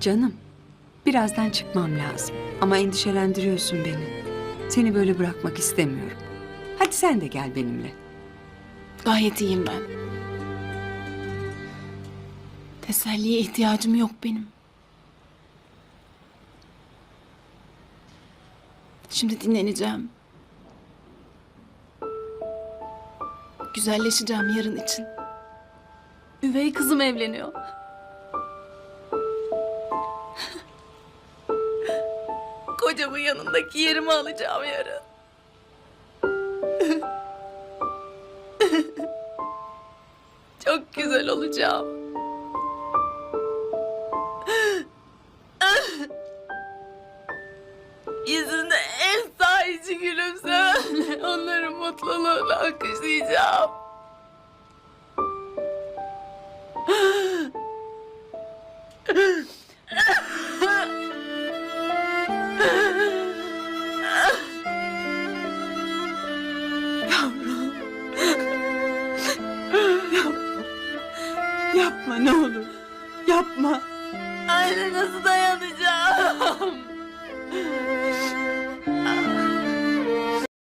Canım, birazdan çıkmam lazım. Ama endişelendiriyorsun beni. Seni böyle bırakmak istemiyorum. Hadi sen de gel benimle. Gayet iyiyim ben. Teselliye ihtiyacım yok benim. Şimdi dinleneceğim. Güzelleşeceğim yarın için. Üvey kızım evleniyor. Kocamın yanındaki yerimi alacağım yarın. Çok güzel olacağım. Yüzünde en sahici gülümsemenle onların mutluluğunu alkışlayacağım. Yapma ne olur. Yapma. Anne nasıl dayanacağım?